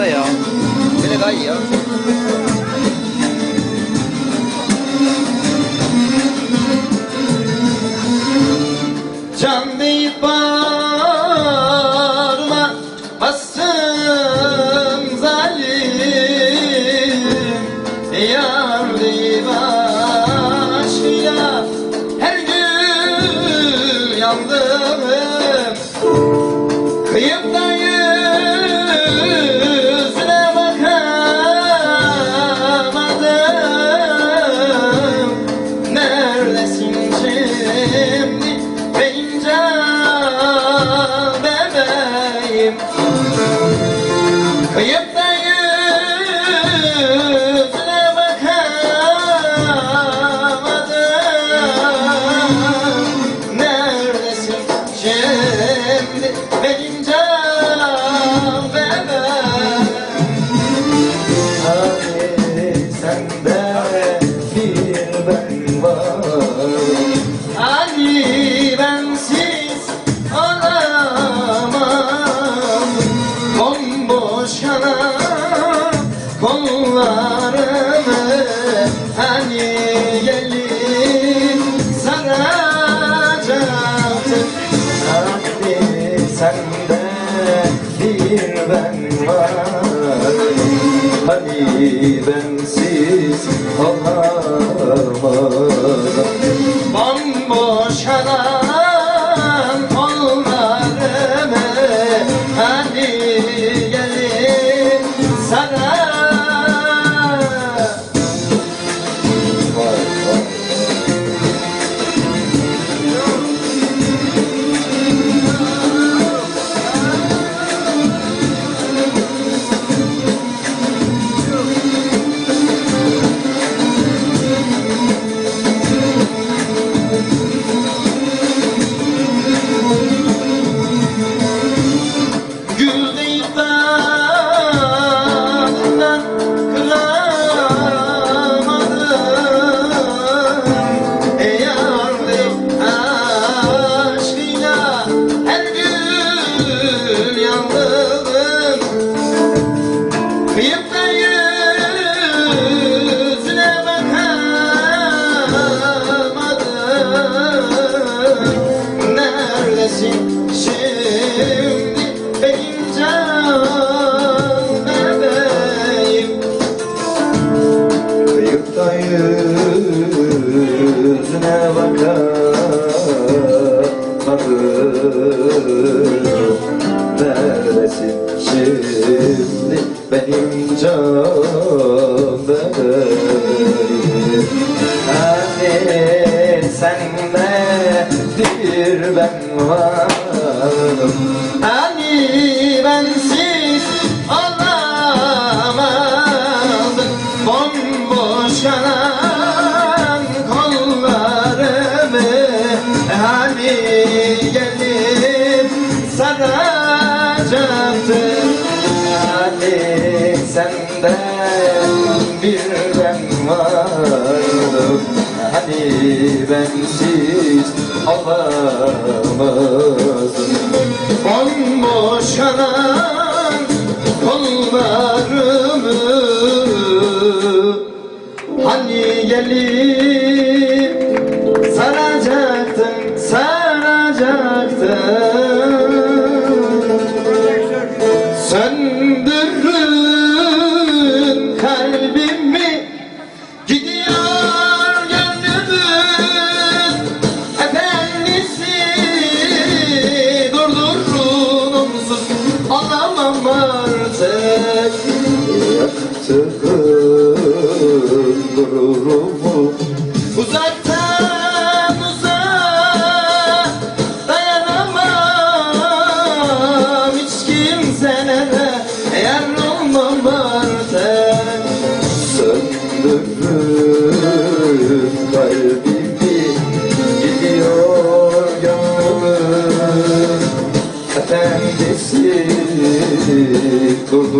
da ya. Böyle daha iyi ya. Can değil bağırma Bassın zalim Yar değil aşkıyla Her gün yandım Kıyımda bensiz kalamaz da yüzüne bakamadım Neredesin? Şimdi benim canım benim Hani sen bir ben var. bensiz alamazdım Bomboş yanan kollarımı Hani gelin Sesi kurdu